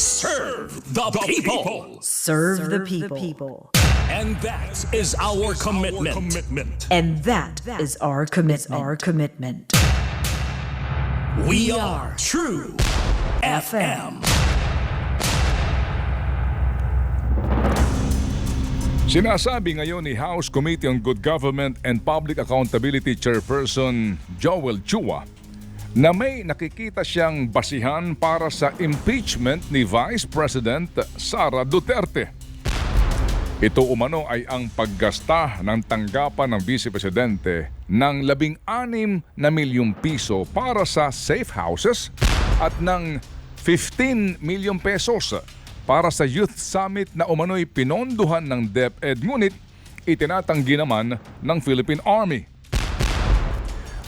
Serve the people. Serve, the, people. And that is our commitment. commitment And that is our commitment. Our commitment. We are True FM. Sinasabi ngayon ni House Committee on Good Government and Public Accountability Chairperson Joel Chua na may nakikita siyang basihan para sa impeachment ni Vice President Sara Duterte. Ito umano ay ang paggasta ng tanggapan ng Vice Presidente ng 16 na milyong piso para sa safe houses at ng 15 milyong pesos para sa Youth Summit na umano'y pinonduhan ng DepEd ngunit itinatanggi naman ng Philippine Army.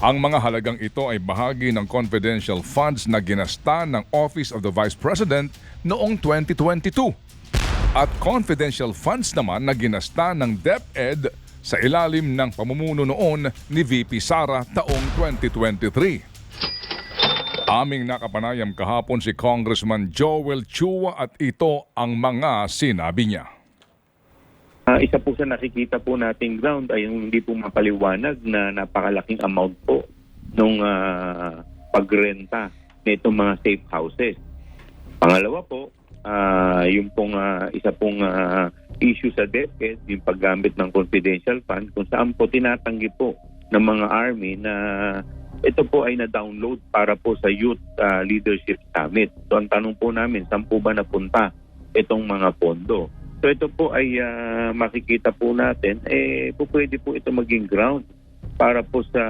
Ang mga halagang ito ay bahagi ng confidential funds na ginasta ng Office of the Vice President noong 2022 at confidential funds naman na ginasta ng DepEd sa ilalim ng pamumuno noon ni VP Sara taong 2023. Aming nakapanayam kahapon si Congressman Joel Chua at ito ang mga sinabi niya. Isa po sa nakikita po nating ground ay yung hindi po mapaliwanag na napakalaking amount po nung ah, pagrenta nitong mga safe houses. Pangalawa po, ah, yung pong ah, isa pong ah, issue sa DepEd, yung paggamit ng confidential fund kung saan po tinatanggi po ng mga army na ito po ay na-download para po sa Youth ah, Leadership Summit. So ang tanong po namin, saan po ba napunta itong mga pondo? So ito po ay ah, makikita po natin, eh po pwede po ito maging ground para po sa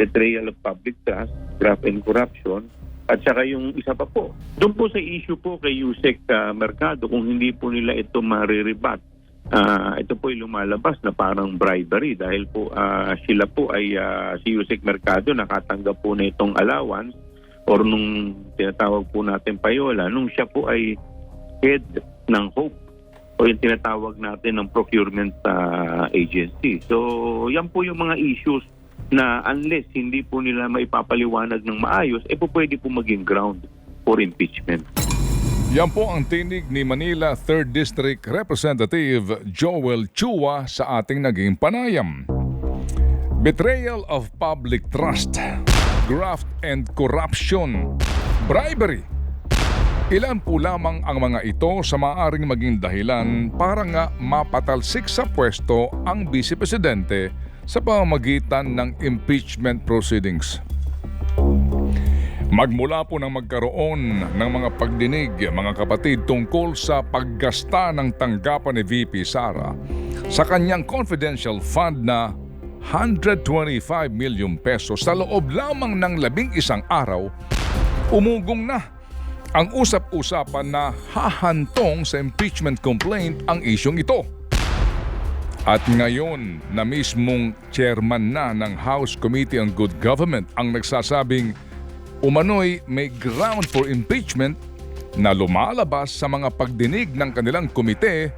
betrayal of public trust, graft and corruption, at saka yung isa pa po. Doon po sa issue po kay Yusek ah, Mercado, kung hindi po nila ito mariribat, ah, ito po ay lumalabas na parang bribery dahil po ah, sila po ay ah, si Yusek Mercado nakatanggap po na itong allowance or nung tinatawag po natin payola, nung siya po ay head ng HOPE o yung tinatawag natin ng procurement uh, agency. So, yan po yung mga issues na unless hindi po nila maipapaliwanag ng maayos, eh po pwede po maging ground for impeachment. Yan po ang tinig ni Manila 3rd District Representative Joel Chua sa ating naging panayam. Betrayal of public trust, graft and corruption, bribery. Ilan po lamang ang mga ito sa maaring maging dahilan para nga mapatalsik sa pwesto ang Vice Presidente sa pamamagitan ng impeachment proceedings. Magmula po nang magkaroon ng mga pagdinig, mga kapatid, tungkol sa paggasta ng tanggapan ni VP Sara sa kanyang confidential fund na 125 million pesos sa loob lamang ng labing isang araw, umugong na ang usap-usapan na hahantong sa impeachment complaint ang isyong ito. At ngayon na mismong chairman na ng House Committee on Good Government ang nagsasabing umano'y may ground for impeachment na lumalabas sa mga pagdinig ng kanilang komite,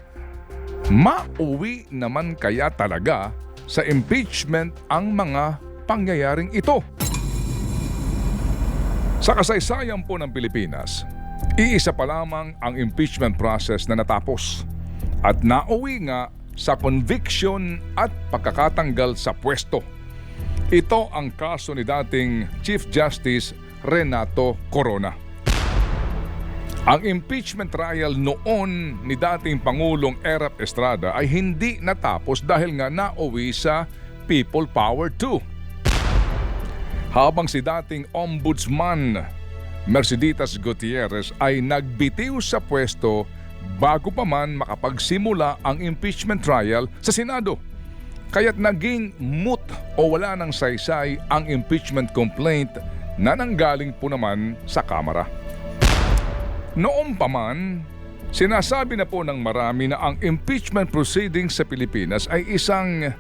mauwi naman kaya talaga sa impeachment ang mga pangyayaring ito. Sa kasaysayan po ng Pilipinas, iisa pa lamang ang impeachment process na natapos at nauwi nga sa conviction at pagkakatanggal sa pwesto. Ito ang kaso ni dating Chief Justice Renato Corona. Ang impeachment trial noon ni dating Pangulong Erap Estrada ay hindi natapos dahil nga nauwi sa People Power 2 habang si dating ombudsman Mercedes Gutierrez ay nagbitiw sa pwesto bago pa man makapagsimula ang impeachment trial sa Senado. Kaya't naging moot o wala ng saysay ang impeachment complaint na nanggaling po naman sa Kamara. Noong pa man, sinasabi na po ng marami na ang impeachment proceedings sa Pilipinas ay isang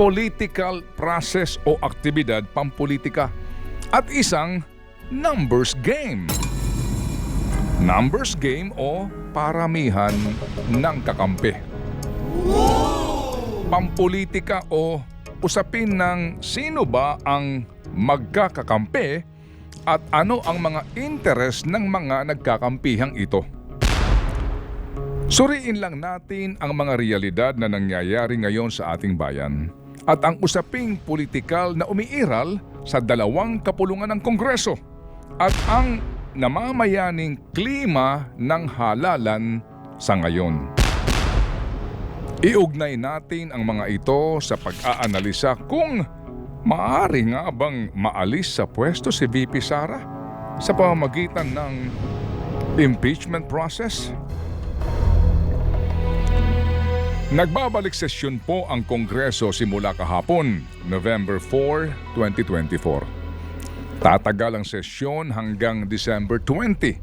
political process o aktibidad pampolitika at isang numbers game. Numbers game o paramihan ng kakampi. Pampolitika o usapin ng sino ba ang magkakakampi at ano ang mga interes ng mga nagkakampihang ito. Suriin lang natin ang mga realidad na nangyayari ngayon sa ating bayan at ang usaping politikal na umiiral sa dalawang kapulungan ng Kongreso at ang namamayaning klima ng halalan sa ngayon. Iugnay natin ang mga ito sa pag-aanalisa kung maaari nga bang maalis sa pwesto si VP Sara sa pamamagitan ng impeachment process. Nagbabalik sesyon po ang Kongreso simula kahapon, November 4, 2024. Tatagal ang sesyon hanggang December 20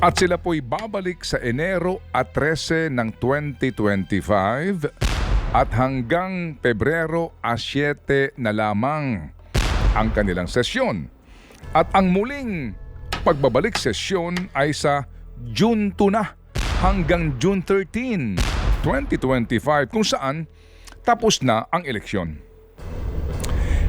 at sila po'y babalik sa Enero at 13 ng 2025 at hanggang Pebrero a 7 na lamang ang kanilang sesyon. At ang muling pagbabalik sesyon ay sa June 2 na hanggang June 13, 2025 kung saan tapos na ang eleksyon.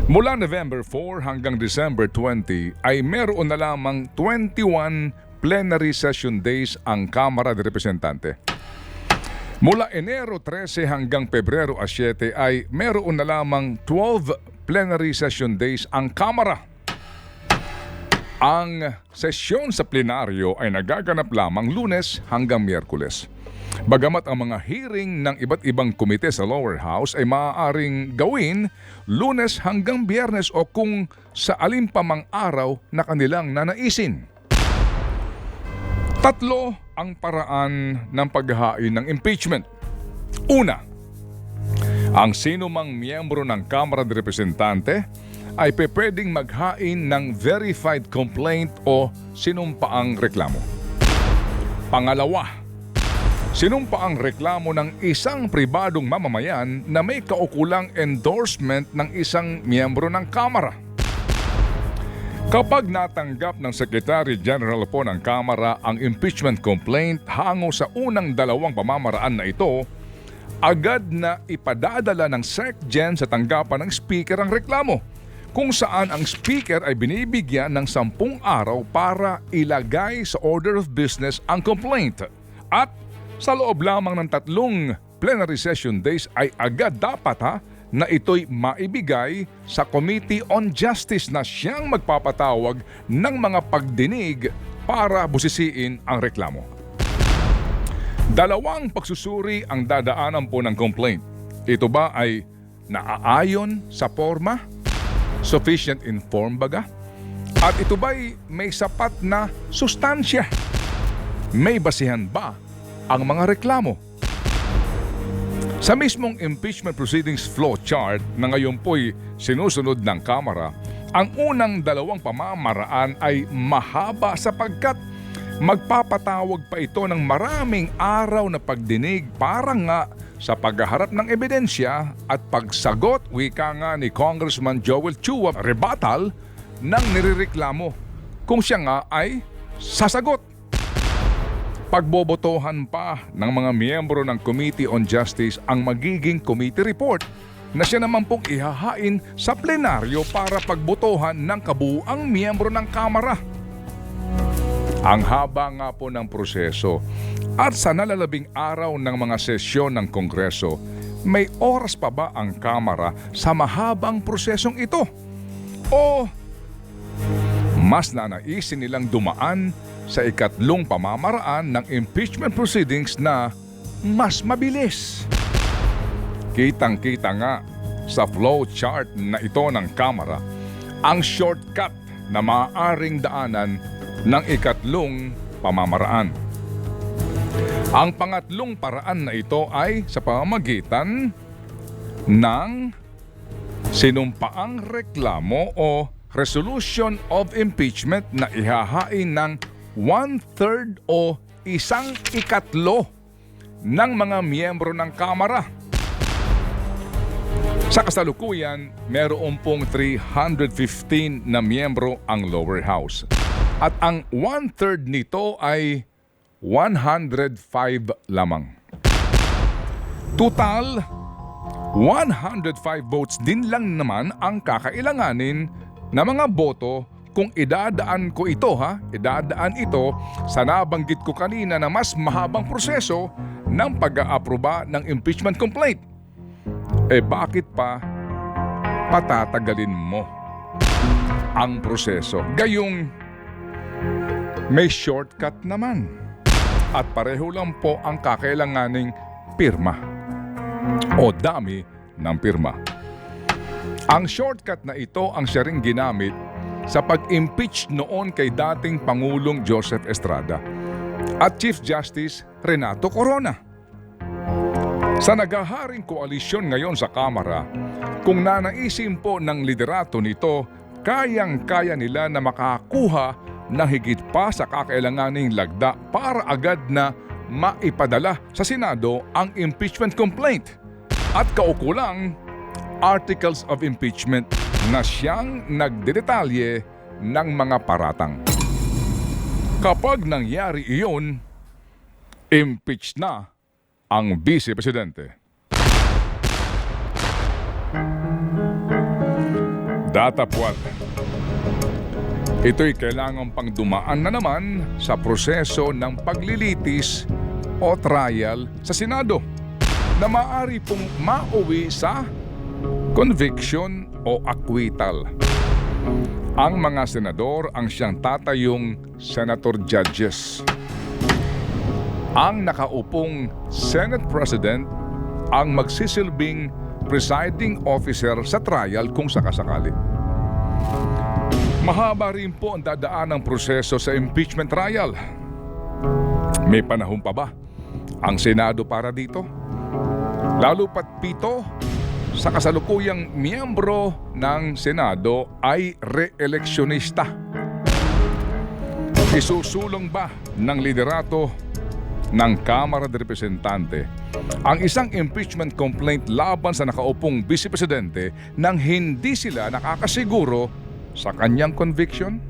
Mula November 4 hanggang December 20 ay meron na lamang 21 plenary session days ang Kamara de Representante. Mula Enero 13 hanggang Pebrero 7 ay meron na lamang 12 plenary session days ang Kamara. Ang sesyon sa plenaryo ay nagaganap lamang lunes hanggang miyerkules. Bagamat ang mga hearing ng iba't ibang komite sa lower house ay maaaring gawin lunes hanggang biyernes o kung sa alin pa mang araw na kanilang nanaisin. Tatlo ang paraan ng paghahain ng impeachment. Una, ang sino mang miyembro ng Kamara de Representante ay pwedeng maghain ng verified complaint o sinumpaang reklamo. Pangalawa, sinumpaang reklamo ng isang pribadong mamamayan na may kaukulang endorsement ng isang miyembro ng Kamara. Kapag natanggap ng Secretary General po ng Kamara ang impeachment complaint hango sa unang dalawang pamamaraan na ito, agad na ipadadala ng SecGen sa tanggapan ng Speaker ang reklamo kung saan ang Speaker ay binibigyan ng sampung araw para ilagay sa order of business ang complaint at sa loob lamang ng tatlong plenary session days ay agad dapat ha na ito'y maibigay sa Committee on Justice na siyang magpapatawag ng mga pagdinig para busisiin ang reklamo. Dalawang pagsusuri ang dadaanan po ng complaint. Ito ba ay naaayon sa forma? Sufficient informed baga? At ito ba'y may sapat na sustansya? May basihan ba ang mga reklamo? Sa mismong impeachment proceedings flow chart na ngayon po'y sinusunod ng Kamara, ang unang dalawang pamamaraan ay mahaba sapagkat magpapatawag pa ito ng maraming araw na pagdinig para nga sa paghaharap ng ebidensya at pagsagot, wika nga ni Congressman Joel Chua, rebuttal ng nirereklamo kung siya nga ay sasagot pagbobotohan pa ng mga miyembro ng Committee on Justice ang magiging committee report na siya naman pong ihahain sa plenaryo para pagbotohan ng kabuang miyembro ng Kamara. Ang haba nga po ng proseso at sa nalalabing araw ng mga sesyon ng Kongreso, may oras pa ba ang Kamara sa mahabang prosesong ito? O mas nanaisin nilang dumaan sa ikatlong pamamaraan ng impeachment proceedings na mas mabilis. Kitang-kita nga sa flow chart na ito ng Kamara ang shortcut na maaaring daanan ng ikatlong pamamaraan. Ang pangatlong paraan na ito ay sa pamamagitan ng sinumpaang reklamo o resolution of impeachment na ihahain ng one-third o isang ikatlo ng mga miyembro ng Kamara. Sa kasalukuyan, meron pong 315 na miyembro ang lower house. At ang one-third nito ay 105 lamang. Total, 105 votes din lang naman ang kakailanganin na mga boto kung idadaan ko ito ha, idadaan ito sa nabanggit ko kanina na mas mahabang proseso ng pag-aaproba ng impeachment complaint. Eh bakit pa patatagalin mo ang proseso? Gayong may shortcut naman. At pareho lang po ang kakailanganing pirma o dami ng pirma. Ang shortcut na ito ang siya ring ginamit sa pag-impeach noon kay dating Pangulong Joseph Estrada at Chief Justice Renato Corona. Sa nagaharing koalisyon ngayon sa Kamara, kung nanaisin po ng liderato nito, kayang-kaya nila na makakuha ng higit pa sa kakailanganing lagda para agad na maipadala sa Senado ang impeachment complaint at kaukulang articles of impeachment na siyang nagdedetalye ng mga paratang. Kapag nangyari iyon, impeach na ang Vice Presidente. Data puwat. Ito'y kailangan pang dumaan na naman sa proseso ng paglilitis o trial sa Senado na maaari pong mauwi sa conviction o acquittal. Ang mga senador ang siyang tatayong senator judges. Ang nakaupong Senate President ang magsisilbing presiding officer sa trial kung sakasakali. Mahaba rin po ang dadaan ng proseso sa impeachment trial. May panahon pa ba ang Senado para dito? Lalo pat pito sa kasalukuyang miyembro ng Senado ay re-eleksyonista. Isusulong ba ng liderato ng Kamara de Representante ang isang impeachment complaint laban sa nakaupong Vice Presidente nang hindi sila nakakasiguro sa kanyang conviction?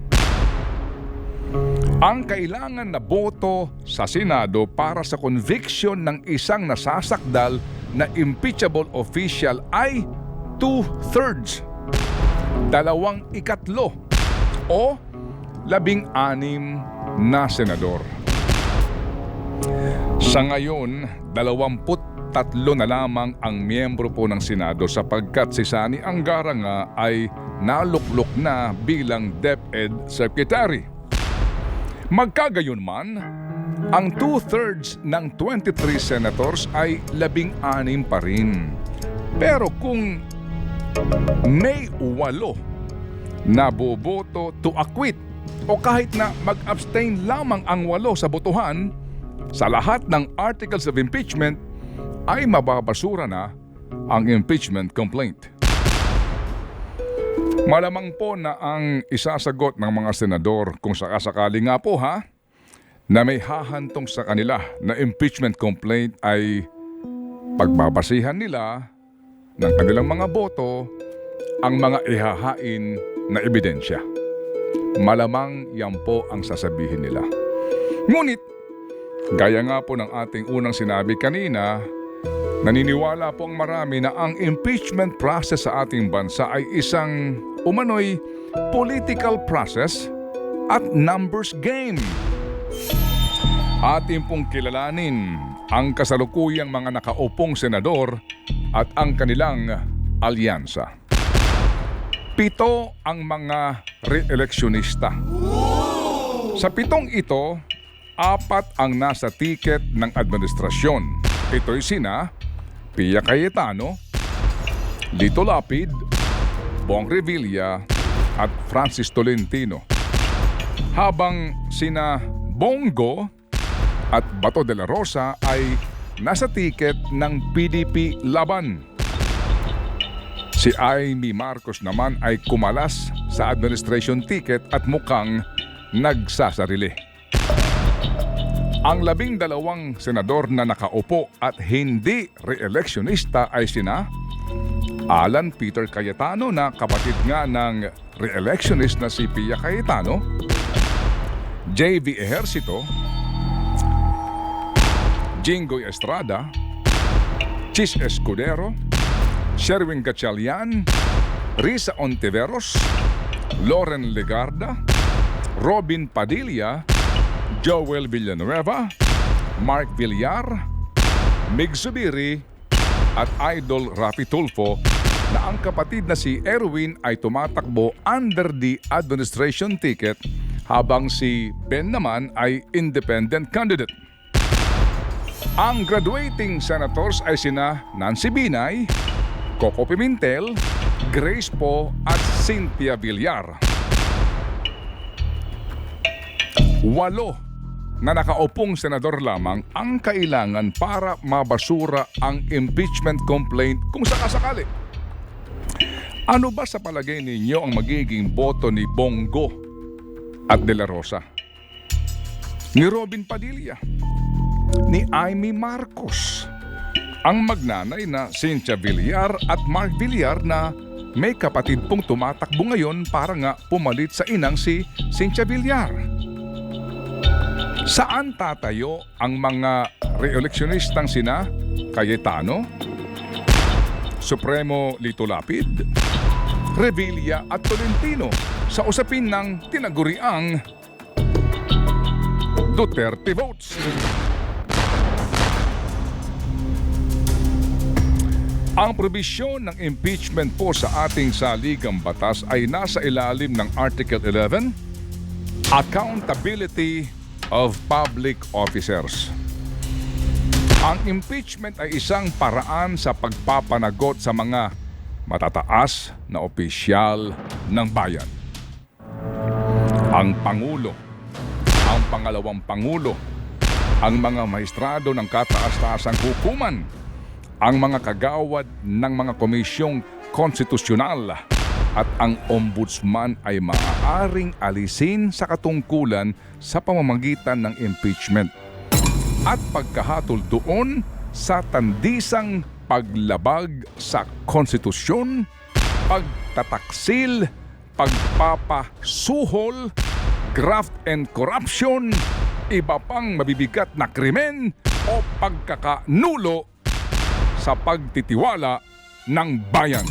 Ang kailangan na boto sa Senado para sa conviction ng isang nasasakdal na impeachable official ay two-thirds, dalawang ikatlo o labing-anim na senador. Sa ngayon, 23 na lamang ang miyembro po ng Senado sapagkat si Sani Angara nga ay naluklok na bilang DepEd Secretary. Magkagayon man, ang two-thirds ng 23 senators ay labing-anim pa rin. Pero kung may walo na boboto to acquit o kahit na mag-abstain lamang ang walo sa botohan, sa lahat ng articles of impeachment ay mababasura na ang impeachment complaint. Malamang po na ang isasagot ng mga senador kung sakasakali nga po ha, na may hahantong sa kanila na impeachment complaint ay pagbabasihan nila ng kanilang mga boto ang mga ihahain na ebidensya. Malamang yan po ang sasabihin nila. Ngunit, gaya nga po ng ating unang sinabi kanina, naniniwala po ang marami na ang impeachment process sa ating bansa ay isang umano'y political process at numbers game. Atin pong kilalanin ang kasalukuyang mga nakaupong senador at ang kanilang alyansa. Pito ang mga re-eleksyonista. Sa pitong ito, apat ang nasa tiket ng administrasyon. Ito'y sina Pia Cayetano, Lito Lapid, Bong Revilla at Francis Tolentino. Habang sina Bongo at Bato de la Rosa ay nasa tiket ng PDP Laban. Si Amy Marcos naman ay kumalas sa administration ticket at mukhang nagsasarili. Ang labing dalawang senador na nakaupo at hindi re-electionista ay sina Alan Peter Cayetano na kapatid nga ng re-electionist na si Pia Cayetano, JV Ejercito, Jingoy Estrada, Chis Escudero, Sherwin Gatchalian, Risa Ontiveros, Loren Legarda, Robin Padilla, Joel Villanueva, Mark Villar, Mig Zubiri at Idol Rapi Tulfo na ang kapatid na si Erwin ay tumatakbo under the administration ticket habang si Ben naman ay independent candidate. Ang graduating senators ay sina Nancy Binay, Coco Pimentel, Grace Po at Cynthia Villar. Walo na nakaupong senador lamang ang kailangan para mabasura ang impeachment complaint kung sakasakali. Ano ba sa palagay ninyo ang magiging boto ni Bongo at De La Rosa? Ni Robin Padilla? Ni Amy Marcos? Ang magnanay na Cynthia Villar at Mark Villar na may kapatid pong tumatakbo ngayon para nga pumalit sa inang si Cynthia Villar. Saan tatayo ang mga re-electionistang sina Cayetano, Supremo Lito Lapid, Revilla at Tolentino sa usapin ng tinaguriang Duterte votes? Ang probisyon ng impeachment po sa ating saligang batas ay nasa ilalim ng Article 11, Accountability of Public Officers. Ang impeachment ay isang paraan sa pagpapanagot sa mga matataas na opisyal ng bayan. Ang Pangulo, ang pangalawang Pangulo, ang mga maestrado ng kataas-taasang hukuman, ang mga kagawad ng mga komisyong konstitusyonal at ang ombudsman ay maaaring alisin sa katungkulan sa pamamagitan ng impeachment at pagkahatol doon sa tandisang paglabag sa konstitusyon, pagtataksil, pagpapasuhol, graft and corruption, iba pang mabibigat na krimen o pagkakanulo sa pagtitiwala ng bayan.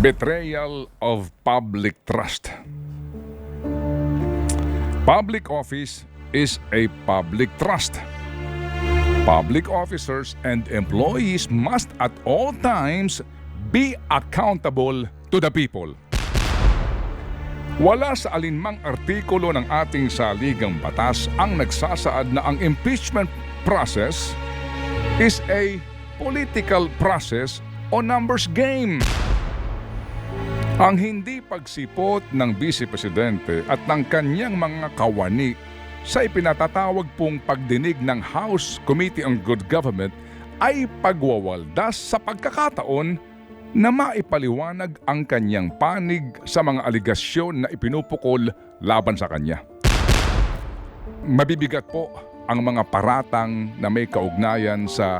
Betrayal of public trust. Public office is a public trust. Public officers and employees must at all times be accountable to the people. Wala sa alinmang artikulo ng ating saligang batas ang nagsasaad na ang impeachment process is a political process o numbers game. Ang hindi pagsipot ng Vice Presidente at ng kanyang mga kawani sa ipinatatawag pong pagdinig ng House Committee on Good Government ay pagwawaldas sa pagkakataon na maipaliwanag ang kanyang panig sa mga aligasyon na ipinupukol laban sa kanya. Mabibigat po ang mga paratang na may kaugnayan sa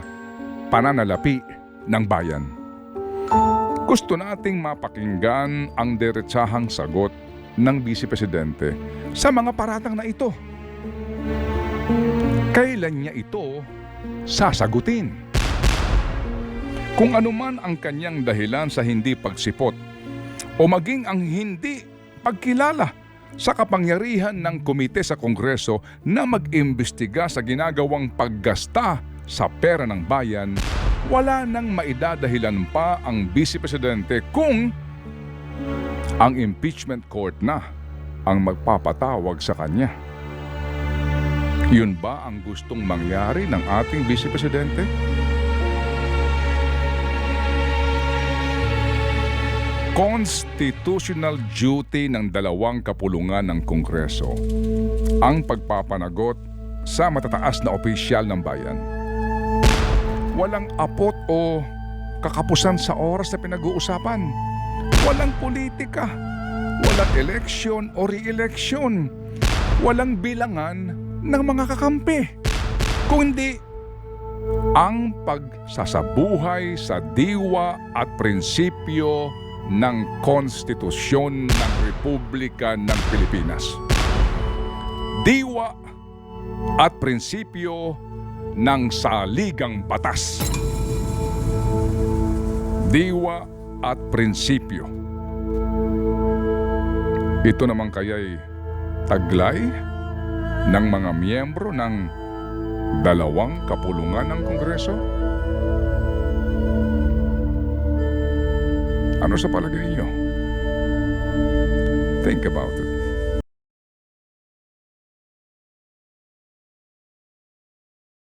pananalapi ng bayan. Gusto nating mapakinggan ang diretsahang sagot ng Vice Presidente sa mga paratang na ito. Kailan niya ito sasagutin? Kung anuman ang kanyang dahilan sa hindi pagsipot o maging ang hindi pagkilala sa kapangyarihan ng komite sa Kongreso na mag-imbestiga sa ginagawang paggasta sa pera ng bayan, wala nang maidadahilan pa ang Vice Presidente kung ang impeachment court na ang magpapatawag sa kanya. Yun ba ang gustong mangyari ng ating Vice Presidente? Constitutional duty ng dalawang kapulungan ng Kongreso ang pagpapanagot sa matataas na opisyal ng bayan. Walang apot o kakapusan sa oras na pinag-uusapan. Walang politika. Walang eleksyon o re-eleksyon. Walang bilangan ng mga kakampi. Kundi ang pagsasabuhay sa diwa at prinsipyo ng Konstitusyon ng Republika ng Pilipinas. Diwa at prinsipyo ng saligang batas. Diwa at prinsipyo Ito naman kaya'y taglay ng mga miyembro ng dalawang kapulungan ng Kongreso? Ano sa palagay niyo? Think about it.